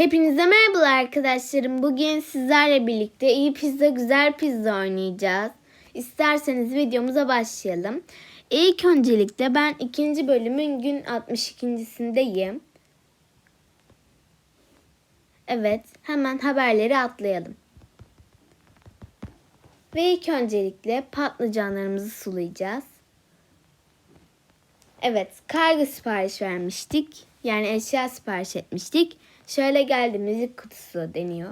Hepinize merhabalar arkadaşlarım. Bugün sizlerle birlikte iyi pizza güzel pizza oynayacağız. İsterseniz videomuza başlayalım. İlk öncelikle ben ikinci bölümün gün 62.sindeyim. Evet hemen haberleri atlayalım. Ve ilk öncelikle patlıcanlarımızı sulayacağız. Evet kargo sipariş vermiştik. Yani eşya sipariş etmiştik. Şöyle geldi müzik kutusu deniyor.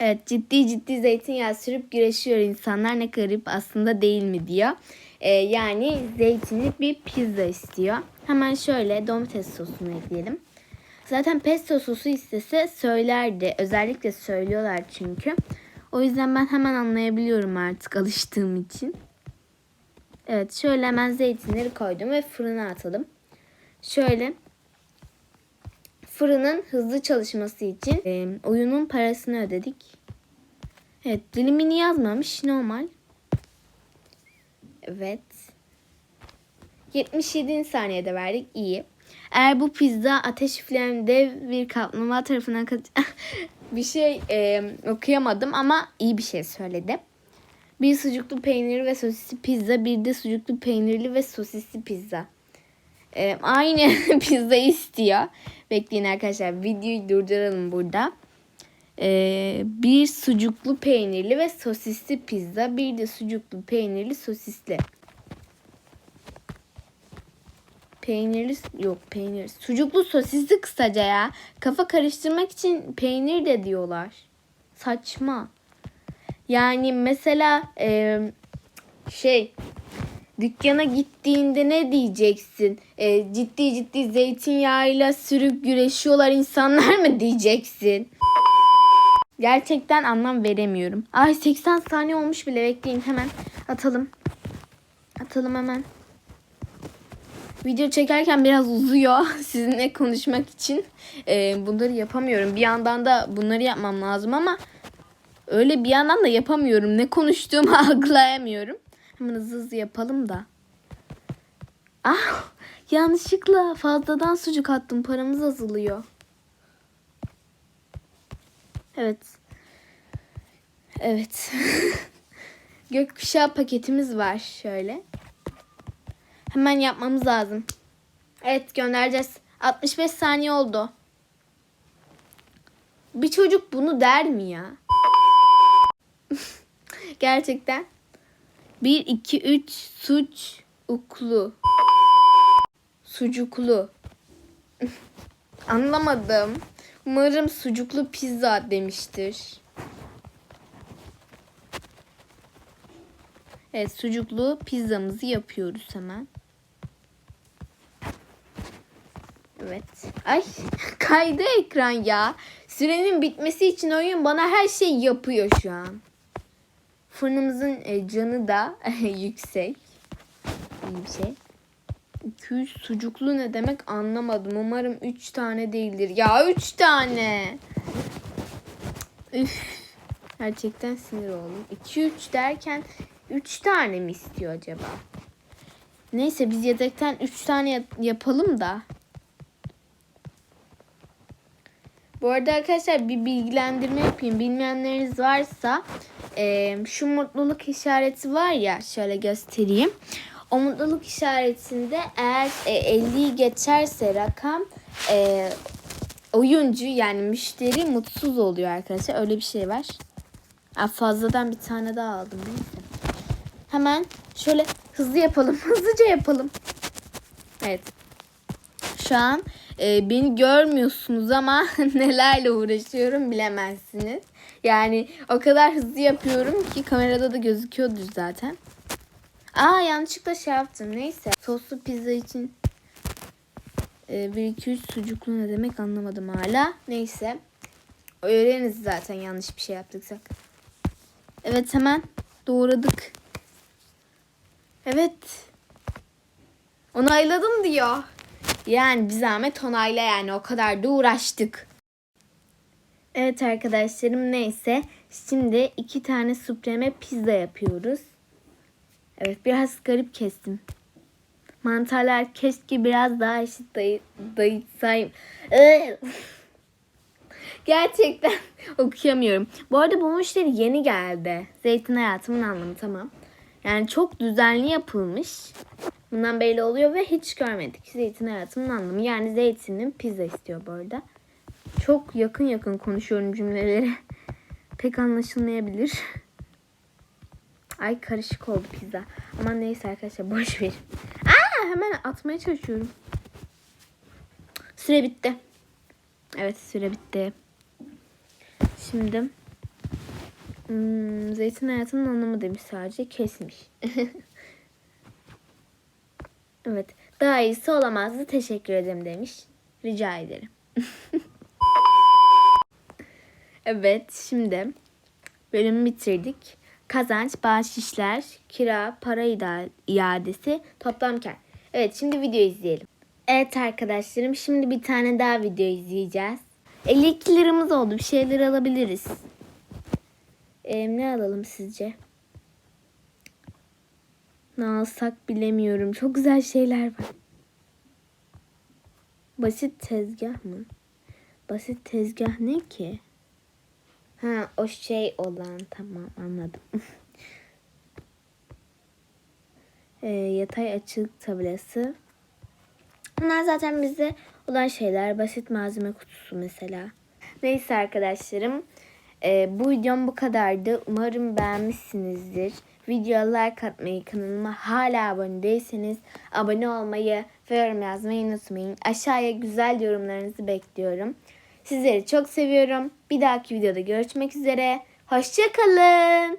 Evet ciddi ciddi zeytinyağı sürüp güreşiyor insanlar ne garip aslında değil mi diyor. Ee, yani zeytinlik bir pizza istiyor. Hemen şöyle domates sosunu ekleyelim. Zaten pesto sosu istese söylerdi. Özellikle söylüyorlar çünkü. O yüzden ben hemen anlayabiliyorum artık alıştığım için. Evet şöyle hemen zeytinleri koydum ve fırına atalım. Şöyle fırının hızlı çalışması için e, oyunun parasını ödedik. Evet dilimini yazmamış normal. Evet. 77 saniyede verdik iyi. Eğer bu pizza ateş üfleyen dev bir kaplumbağa tarafından bir şey e, okuyamadım ama iyi bir şey söyledi. Bir sucuklu peynirli ve sosisli pizza, bir de sucuklu peynirli ve sosisli pizza. Ee, aynı pizza istiyor. Bekleyin arkadaşlar videoyu durduralım burada. Ee, bir sucuklu peynirli ve sosisli pizza, bir de sucuklu peynirli sosisli. Peynirli yok peynir. Sucuklu sosisli kısaca ya. Kafa karıştırmak için peynir de diyorlar. Saçma. Yani mesela e, şey dükkana gittiğinde ne diyeceksin? E, ciddi ciddi zeytinyağıyla sürüp güreşiyorlar insanlar mı diyeceksin? Gerçekten anlam veremiyorum. Ay 80 saniye olmuş bile bekleyin hemen atalım. Atalım hemen. Video çekerken biraz uzuyor sizinle konuşmak için. E, bunları yapamıyorum. Bir yandan da bunları yapmam lazım ama öyle bir yandan da yapamıyorum. Ne konuştuğumu algılayamıyorum. Hemen hızlı hızlı yapalım da. Ah yanlışlıkla fazladan sucuk attım. Paramız azalıyor. Evet. Evet. Gökkuşağı paketimiz var şöyle. Hemen yapmamız lazım. Evet göndereceğiz. 65 saniye oldu. Bir çocuk bunu der mi ya? Gerçekten. 1, 2, 3 suç uklu. Sucuklu. Anlamadım. Umarım sucuklu pizza demiştir. Evet sucuklu pizzamızı yapıyoruz hemen. Evet. Ay kaydı ekran ya. Sürenin bitmesi için oyun bana her şey yapıyor şu an. Fırınımızın e, canı da yüksek. İyi bir şey. 200 sucuklu ne demek anlamadım. Umarım 3 tane değildir. Ya 3 tane. Üf. Gerçekten sinir oldum. 2-3 derken 3 tane mi istiyor acaba? Neyse biz yedekten 3 tane yapalım da. Bu arada arkadaşlar bir bilgilendirme yapayım. Bilmeyenleriniz varsa e, şu mutluluk işareti var ya şöyle göstereyim. O mutluluk işaretinde eğer e, 50'yi geçerse rakam e, oyuncu yani müşteri mutsuz oluyor arkadaşlar. Öyle bir şey var. Ha, fazladan bir tane daha aldım. Neyse. Hemen şöyle hızlı yapalım. Hızlıca yapalım. Evet. Şu an e, beni görmüyorsunuz ama nelerle uğraşıyorum bilemezsiniz. Yani o kadar hızlı yapıyorum ki kamerada da gözüküyordur zaten. Aa yanlışlıkla şey yaptım. Neyse. Soslu pizza için e, 1 2 3 sucuklu ne demek anlamadım hala. Neyse. Öğreniriz zaten yanlış bir şey yaptıysak. Evet hemen doğradık. Evet. Onayladım diyor. Yani bir zahmet onayla yani o kadar da uğraştık. Evet arkadaşlarım neyse. Şimdi iki tane supreme pizza yapıyoruz. Evet biraz garip kestim. Mantarlar keşke biraz daha eşit dayı, dayıtsayım. Gerçekten okuyamıyorum. Bu arada bu müşteri yeni geldi. Zeytin hayatımın anlamı tamam. Yani çok düzenli yapılmış. Bundan belli oluyor ve hiç görmedik. Zeytin hayatımın anlamı. Yani zeytinin pizza istiyor bu arada. Çok yakın yakın konuşuyorum cümleleri. Pek anlaşılmayabilir. Ay karışık oldu pizza. Ama neyse arkadaşlar boş verin. Aa, hemen atmaya çalışıyorum. Süre bitti. Evet süre bitti. Şimdi hmm, zeytin hayatının anlamı demiş sadece kesmiş. evet daha iyisi olamazdı teşekkür ederim demiş. Rica ederim. evet şimdi bölümü bitirdik. Kazanç, bahşişler, kira, para iadesi, toplam kar. Evet şimdi video izleyelim. Evet arkadaşlarım şimdi bir tane daha video izleyeceğiz. 52 liramız oldu. Bir şeyler alabiliriz. Ee, ne alalım sizce? Ne alsak bilemiyorum. Çok güzel şeyler var. Basit tezgah mı? Basit tezgah ne ki? Ha o şey olan tamam anladım. Ee, yatay açık tablası. Bunlar zaten bize olan şeyler. Basit malzeme kutusu mesela. Neyse arkadaşlarım. e, bu videom bu kadardı. Umarım beğenmişsinizdir. Videoya like atmayı, kanalıma hala abone değilseniz abone olmayı ve yorum yazmayı unutmayın. Aşağıya güzel yorumlarınızı bekliyorum. Sizleri çok seviyorum. Bir dahaki videoda görüşmek üzere. Hoşçakalın.